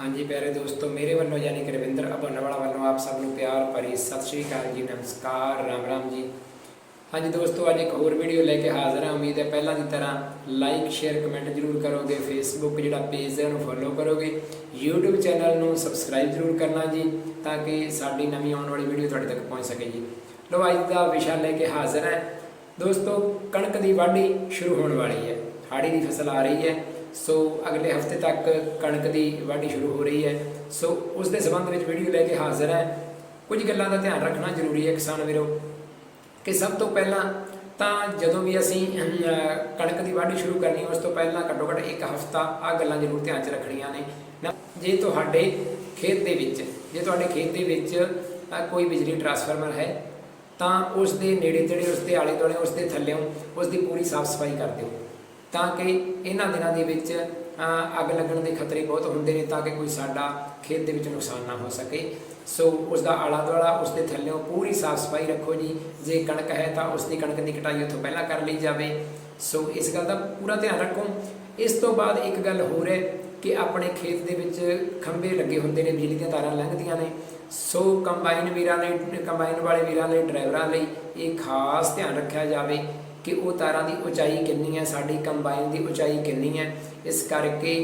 ਹਾਂਜੀ ਪਿਆਰੇ ਦੋਸਤੋ, ਮੇਰੇ ਵੱਲੋਂ ਯਾਨੀ ਕਿ ਰਵਿੰਦਰ ਅਬਨਵਾਲਾ ਵੱਲੋਂ ਆਪ ਸਭ ਨੂੰ ਪਿਆਰ ਭਰੀ ਸਤਿ ਸ਼੍ਰੀ ਅਕਾਲ ਜੀ, ਨਮਸਕਾਰ, ਰਾਮ ਰਾਮ ਜੀ। ਹਾਂਜੀ ਦੋਸਤੋ, ਅੱਜ ਇੱਕ ਹੋਰ ਵੀਡੀਓ ਲੈ ਕੇ ਹਾਜ਼ਰ ਹਾਂ। ਉਮੀਦ ਹੈ ਪਹਿਲਾਂ ਦੀ ਤਰ੍ਹਾਂ ਲਾਈਕ ਸ਼ੇਅਰ ਕਮੈਂਟ ਜਰੂਰ ਕਰੋਗੇ। ਫੇਸਬੁੱਕ ਜਿਹੜਾ ਪੇਜ ਹੈ, ਉਹਨੂੰ ਫੋਲੋ ਕਰੋਗੇ। YouTube ਚੈਨਲ ਨੂੰ ਸਬਸਕ੍ਰਾਈਬ ਜਰੂਰ ਕਰਨਾ ਜੀ, ਤਾਂ ਕਿ ਸਾਡੀ ਨਵੀਂ ਆਉਣ ਵਾਲੀ ਵੀਡੀਓ ਤੁਹਾਡੇ ਤੱਕ ਪਹੁੰਚ ਸਕੇ ਜੀ। ਲੋ ਅੱਜ ਦਾ ਵਿਸ਼ਾ ਲੈ ਕੇ ਹਾਜ਼ਰ ਹੈ। ਦੋਸਤੋ, ਕਣਕ ਦੀ ਵਾਢੀ ਸ਼ੁਰੂ ਹੋਣ ਵਾਲੀ ਹੈ। ਹਾੜੀ ਦੀ ਫਸਲ ਆ ਰਹੀ ਹੈ। ਸੋ ਅਗਲੇ ਹਫ਼ਤੇ ਤੱਕ ਕਣਕ ਦੀ ਵਾਢੀ ਸ਼ੁਰੂ ਹੋ ਰਹੀ ਹੈ। ਸੋ ਉਸ ਦੇ ਸੰਬੰਧ ਵਿੱਚ ਵੀਡੀਓ ਲੈ ਕੇ ਹਾਜ਼ਰ ਹੈ। ਕੁਝ ਗੱਲਾਂ ਦਾ ਧਿਆਨ ਰੱਖਣਾ ਜ਼ਰੂਰੀ ਹੈ ਕਿਸਾਨ ਵੀਰੋ, ਕਿ ਸਭ ਤੋਂ ਪਹਿਲਾਂ ਤਾਂ ਜਦੋਂ ਵੀ ਅਸੀਂ ਕਣਕ ਦੀ ਵਾਢੀ ਸ਼ੁਰੂ ਕਰਨੀ, ਉਸ ਤੋਂ ਪਹਿਲਾਂ ਘੱਟੋ ਘੱਟ ਇੱਕ ਹਫਤਾ ਆ ਗੱਲਾਂ ਜ਼ਰੂਰ ਧਿਆਨ 'ਚ ਰੱਖਣੀਆਂ ਨੇ। ਨਾ, ਜੇ ਤੁਹਾਡੇ ਖੇਤ ਦੇ ਵਿੱਚ, ਜੇ ਤੁਹਾਡੇ ਖੇਤ ਦੇ ਵਿੱਚ ਕੋਈ ਬਿਜਲੀ ਟਰਾਂਸਫਾਰਮਰ ਹੈ, ਤਾਂ ਉਸ ਦੇ ਨੇੜੇ ਤੇੜੇ, ਉਸ ਦੇ ਆਲੇ ਦੁਆਲੇ ਉਸ ਦੇ ਥੱਲੇੋਂ ਉਸ ਦੀ ਪੂਰੀ ਸਾਫ਼ ਸਫ਼ਾਈ ਕਰ ਦਿਓ। ਤਾਂ ਕਿ ਇਹਨਾਂ ਦਿਨਾਂ ਦੇ ਵਿੱਚ ਅੱਗ ਲੱਗਣ ਦੇ ਖਤਰੇ ਬਹੁਤ ਹੁੰਦੇ ਨੇ ਤਾਂ ਕਿ ਕੋਈ ਸਾਡਾ ਖੇਤ ਦੇ ਵਿੱਚ ਨੁਕਸਾਨ ਨਾ ਹੋ ਸਕੇ। ਸੋ ਉਸ ਦਾ ਆਲਾ ਦੁਆਲਾ ਉਸ ਦੇ ਥੱਲੇੋਂ ਪੂਰੀ ਸਾਫ਼ ਸਫ਼ਾਈ ਰੱਖੋ ਜੀ। ਜੇ ਕਣਕ ਹੈ ਤਾਂ ਉਸ ਦੀ ਕਣਕ ਦੀ ਕਟਾਈ ਉੱਥੋਂ ਪਹਿਲਾਂ ਕਰ ਲਈ ਜਾਵੇ। ਸੋ ਇਸ ਗੱਲ ਦਾ ਪੂਰਾ ਧਿਆਨ ਰੱਖੋ। ਇਸ ਤੋਂ ਬਾਅਦ ਇੱਕ ਗੱਲ ਹੋਰ ਹੈ ਕਿ ਆਪਣੇ ਖੇਤ ਦੇ ਵਿੱਚ ਖੰਭੇ ਲੱਗੇ ਹੁੰਦੇ ਨੇ, ਬਿਜਲੀ ਦੀਆਂ ਤਾਰਾਂ ਲੰਘਦੀਆਂ ਨੇ। ਸੋ ਕੰਬਾਈਨ ਵੀਰਾਂ ਲਈ ਕੰਬਾਈਨ ਵਾਲੇ ਵੀਰਾਂ ਲਈ ਡਰਾਈਵਰਾਂ ਲਈ ਇਹ ਖਾਸ ਧਿਆਨ ਰੱਖਿਆ ਜਾਵੇ ਕਿ ਉਹ ਤਾਰਾਂ ਦੀ ਉਚਾਈ ਕਿੰਨੀ ਹੈ, ਸਾਡੀ ਕੰਬਾਈਨ ਦੀ ਉਚਾਈ ਕਿੰਨੀ ਹੈ, ਇਸ ਕਰਕੇ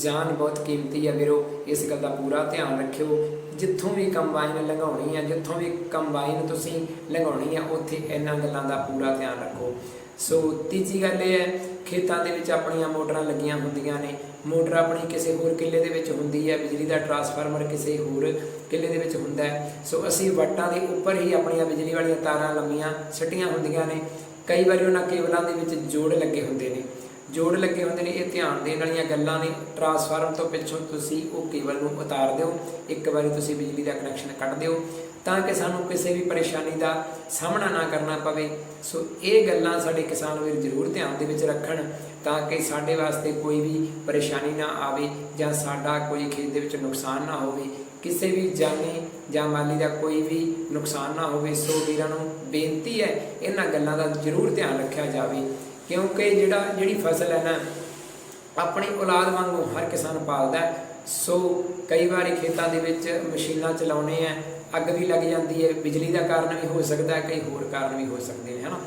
ਜਾਨ ਬਹੁਤ ਕੀਮਤੀ ਹੈ ਵੀਰੋ, ਇਸ ਗੱਲ ਦਾ ਪੂਰਾ ਧਿਆਨ ਰੱਖਿਓ। ਜਿੱਥੋਂ ਵੀ ਕੰਬਾਈਨ ਲੰਘਾਉਣੀ ਹੈ, ਜਿੱਥੋਂ ਵੀ ਕੰਬਾਈਨ ਤੁਸੀਂ ਲੰਘਾਉਣੀ ਹੈ, ਉੱਥੇ ਇਹਨਾਂ ਗੱਲਾਂ ਦਾ ਪੂਰਾ ਧਿਆਨ ਰੱਖੋ। ਸੋ ਤੀਜੀ ਗੱਲ ਇਹ ਹੈ, ਖੇਤਾਂ ਦੇ ਵਿੱਚ ਆਪਣੀਆਂ ਮੋਟਰਾਂ ਲੱਗੀਆਂ ਹੁੰਦੀਆਂ ਨੇ। ਮੋਟਰ ਆਪਣੀ ਕਿਸੇ ਹੋਰ ਕਿੱਲੇ ਦੇ ਵਿੱਚ ਹੁੰਦੀ ਹੈ, ਬਿਜਲੀ ਦਾ ਟਰਾਂਸਫਾਰਮਰ ਕਿਸੇ ਹੋਰ ਕਿੱਲੇ ਦੇ ਵਿੱਚ ਹੁੰਦਾ ਸੋ ਅਸੀਂ ਵੱਟਾਂ ਦੇ ਉੱਪਰ ਹੀ ਆਪਣੀਆਂ ਬਿਜਲੀ ਵਾਲੀਆਂ ਤਾਰਾਂ ਲੰਮੀਆਂ ਛੱਡੀਆਂ ਹੁੰਦੀਆਂ ਨੇ। ਕਈ ਵਾਰੀ ਉਹਨਾਂ ਕੇਬਲਾਂ ਦੇ ਵਿੱਚ ਜੋੜ ਲੱਗੇ ਹੁੰਦੇ ਨੇ। ਜੋੜ ਲੱਗੇ ਹੁੰਦੇ ਨੇ, ਇਹ ਧਿਆਨ ਦੇਣ ਵਾਲੀਆਂ ਗੱਲਾਂ ਨੇ। ਟਰਾਂਸਫਾਰਮ ਤੋਂ ਪਿੱਛੋਂ ਤੁਸੀਂ ਉਹ ਕੇਬਲ ਨੂੰ ਉਤਾਰ ਦਿਓ। ਇੱਕ ਵਾਰੀ ਤੁਸੀਂ ਬਿਜਲੀ ਦਾ ਕਨੈਕਸ਼ਨ ਕੱਢ ਦਿਓ। ਤਾਂ ਕਿ ਸਾਨੂੰ ਕਿਸੇ ਵੀ ਪਰੇਸ਼ਾਨੀ ਦਾ ਸਾਹਮਣਾ ਨਾ ਕਰਨਾ ਪਵੇ। ਸੋ ਇਹ ਗੱਲਾਂ ਸਾਡੇ ਕਿਸਾਨ ਵੀਰ ਜ਼ਰੂਰ ਧਿਆਨ ਦੇ ਵਿੱਚ ਰੱਖਣ ਤਾਂ ਕਿ ਸਾਡੇ ਵਾਸਤੇ ਕੋਈ ਵੀ ਪਰੇਸ਼ਾਨੀ ਨਾ ਆਵੇ ਜਾਂ ਸਾਡਾ ਕੋਈ ਖੇਤ ਦੇ ਵਿੱਚ ਨੁਕਸਾਨ ਨਾ ਹੋਵੇ। ਕਿਸੇ ਵੀ ਜਾਨੀ ਜਾਂ ਮਾਲੀ ਦਾ ਕੋਈ ਵੀ ਨੁਕਸਾਨ ਨਾ ਹੋਵੇ, ਸੋ ਵੀਰਾਂ ਨੂੰ ਬੇਨਤੀ ਹੈ ਇਹਨਾਂ ਗੱਲਾਂ ਦਾ ਜ਼ਰੂਰ ਧਿਆਨ ਰੱਖਿਆ ਜਾਵੇ। ਕਿਉਂਕਿ ਜਿਹੜਾ, ਜਿਹੜੀ ਫਸਲ ਹੈ ਨਾ, ਆਪਣੀ ਔਲਾਦ ਵਾਂਗੂ ਹਰ ਕਿਸਾਨ ਪਾਲਦਾ ਸੋ ਕਈ ਵਾਰੀ ਖੇਤਾਂ ਦੇ ਵਿੱਚ ਮਸ਼ੀਨਾਂ ਚਲਾਉਣੇ ਆ ਅੱਗ ਵੀ ਲੱਗ ਜਾਂਦੀ ਹੈ, ਬਿਜਲੀ ਦਾ ਕਾਰਨ ਵੀ ਹੋ ਸਕਦਾ ਹੈ, ਕਈ ਹੋਰ ਕਾਰਨ ਵੀ ਹੋ ਸਕਦੇ ਨੇ, ਹਨਾ?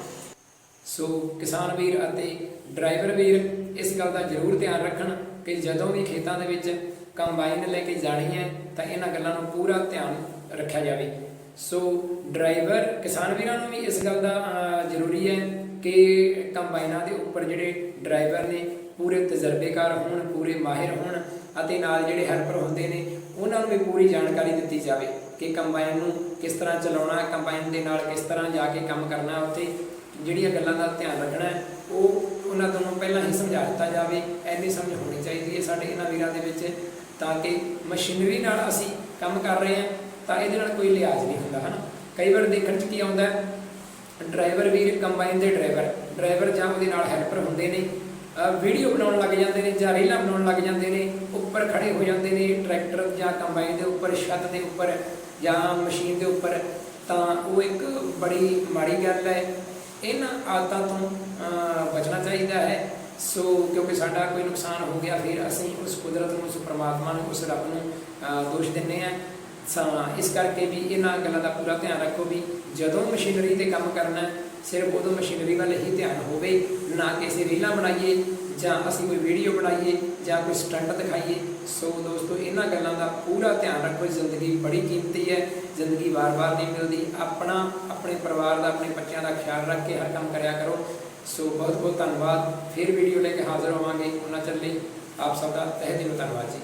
ਸੋ ਕਿਸਾਨ ਵੀਰ ਅਤੇ ਡਰਾਈਵਰ ਵੀਰ ਇਸ ਗੱਲ ਦਾ ਜ਼ਰੂਰ ਧਿਆਨ ਰੱਖਣ ਕਿ ਜਦੋਂ ਵੀ ਖੇਤਾਂ ਦੇ ਵਿੱਚ ਕੰਬਾਈਨ ਲੈ ਕੇ ਜਾਣੀ ਹੈ, ਤਾਂ ਇਹਨਾਂ ਗੱਲਾਂ ਨੂੰ ਪੂਰਾ ਧਿਆਨ ਰੱਖਿਆ ਜਾਵੇ। ਸੋ ਡਰਾਈਵਰ ਕਿਸਾਨ ਵੀਰਾਂ ਨੂੰ ਵੀ ਇਸ ਗੱਲ ਦਾ ਜ਼ਰੂਰੀ ਹੈ ਕਿ ਕੰਬਾਈਨਾਂ ਦੇ ਉੱਪਰ ਜਿਹੜੇ ਡਰਾਈਵਰ ਨੇ ਪੂਰੇ ਤਜਰਬੇਕਾਰ ਹੋਣ, ਪੂਰੇ ਮਾਹਿਰ ਹੋਣ ਅਤੇ ਨਾਲ ਜਿਹੜੇ ਹੈਲਪਰ ਹੁੰਦੇ ਨੇ, ਉਹਨਾਂ ਨੂੰ ਵੀ ਪੂਰੀ ਜਾਣਕਾਰੀ ਦਿੱਤੀ ਜਾਵੇ। ਕਿ ਕੰਬਾਈਨ ਨੂੰ ਕਿਸ ਤਰ੍ਹਾਂ ਚਲਾਉਣਾ, ਕੰਬਾਈਨ ਦੇ ਨਾਲ ਕਿਸ ਤਰ੍ਹਾਂ ਜਾ ਕੇ ਕੰਮ ਕਰਨਾ, ਉੱਥੇ ਜਿਹੜੀਆਂ ਗੱਲਾਂ ਦਾ ਧਿਆਨ ਰੱਖਣਾ, ਉਹ ਉਹਨਾਂ ਤੋਂ ਪਹਿਲਾਂ ਹੀ ਸਮਝਾ ਦਿੱਤਾ ਜਾਵੇ ਐਨੀ ਸਮਝ ਹੋਣੀ ਚਾਹੀਦੀ ਹੈ ਸਾਡੇ ਇਹਨਾਂ ਵੀਰਾਂ ਦੇ ਵਿੱਚ, ਤਾਂ ਕਿ ਮਸ਼ੀਨਰੀ ਨਾਲ ਅਸੀਂ ਕੰਮ ਕਰ ਰਹੇ ਹਾਂ, ਤਾਂ ਇਹਦੇ ਨਾਲ ਕੋਈ ਲਿਹਾਜ਼ ਨਹੀਂ ਹੁੰਦਾ, ਹਨਾ? ਕਈ ਵਾਰ ਦੇਖਣ 'ਚ ਕੀ ਆਉਂਦਾ ਡਰਾਈਵਰ ਵੀਰ, ਕੰਬਾਈਨ ਦੇ ਡਰਾਈਵਰ ਡਰਾਈਵਰ ਜਾਂ ਉਹਦੇ ਨਾਲ ਹੈਲਪਰ ਹੁੰਦੇ ਨੇ ਵੀਡੀਓ ਬਣਾਉਣ ਲੱਗ ਜਾਂਦੇ ਨੇ ਜਾਂ ਰੀਲਾਂ ਬਣਾਉਣ ਲੱਗ ਜਾਂਦੇ ਨੇ, ਉੱਪਰ ਖੜੇ ਹੋ ਜਾਂਦੇ ਨੇ ਟਰੈਕਟਰ ਜਾਂ ਕੰਬਾਈਨ ਦੇ ਉੱਪਰ, ਛੱਤ ਦੇ ਉੱਪਰ ਜਾਂ ਮਸ਼ੀਨ ਦੇ ਉੱਪਰ, ਤਾਂ ਉਹ ਇੱਕ ਬੜੀ ਮਾੜੀ ਗੱਲ ਹੈ। ਇਹਨਾਂ ਆਦਤਾਂ ਤੋਂ ਬਚਣਾ ਚਾਹੀਦਾ ਹੈ। ਸੋ ਕਿਉਂਕਿ ਸਾਡਾ ਕੋਈ ਨੁਕਸਾਨ ਹੋ ਗਿਆ, ਫਿਰ ਅਸੀਂ ਉਸ ਕੁਦਰਤ ਨੂੰ, ਉਸ ਪਰਮਾਤਮਾ ਨੂੰ, ਉਸ ਰੱਬ ਨੂੰ ਦੋਸ਼ ਦਿੰਨੇ ਆ ਸਾਂ ਇਸ ਕਰਕੇ ਵੀ ਇਹਨਾਂ ਗੱਲਾਂ ਦਾ ਪੂਰਾ ਧਿਆਨ ਰੱਖੋ ਵੀ ਜਦੋਂ ਮਸ਼ੀਨਰੀ ਤੇ ਕੰਮ ਕਰਨਾ ਸਿਰਫ ਉਦੋਂ ਮਸ਼ੀਨਰੀ ਵੱਲ ਹੀ ਧਿਆਨ ਹੋਵੇ, ਨਾ ਕਿ ਅਸੀਂ ਰੀਲਾਂ ਬਣਾਈਏ, ਜਾਂ ਅਸੀਂ ਕੋਈ ਵੀਡੀਓ ਬਣਾਈਏ, ਜਾਂ ਕੋਈ ਸਟੰਟ ਦਿਖਾਈਏ। ਸੋ ਦੋਸਤੋ, ਇਹਨਾਂ ਗੱਲਾਂ ਦਾ ਪੂਰਾ ਧਿਆਨ ਰੱਖੋ। ਜ਼ਿੰਦਗੀ ਬੜੀ ਕੀਮਤੀ ਹੈ। ਜ਼ਿੰਦਗੀ ਵਾਰ-ਵਾਰ ਨਹੀਂ ਮਿਲਦੀ। ਆਪਣਾ, ਆਪਣੇ ਪਰਿਵਾਰ ਦਾ, ਆਪਣੇ ਬੱਚਿਆਂ ਦਾ ਖਿਆਲ ਰੱਖ ਕੇ ਹਰ ਕੰਮ ਕਰਿਆ ਕਰੋ। ਸੋ ਬਹੁਤ ਬਹੁਤ ਧੰਨਵਾਦ। ਫਿਰ ਵੀਡੀਓ ਲੈ ਕੇ ਹਾਜ਼ਰ ਹੋਵਾਂਗੇ। ਉਹਨਾਂ ਚੱਲੇ ਆਪ ਸਭ ਦਾ ਤਹਿ ਦਿਲੋਂ ਧੰਨਵਾਦ ਜੀ।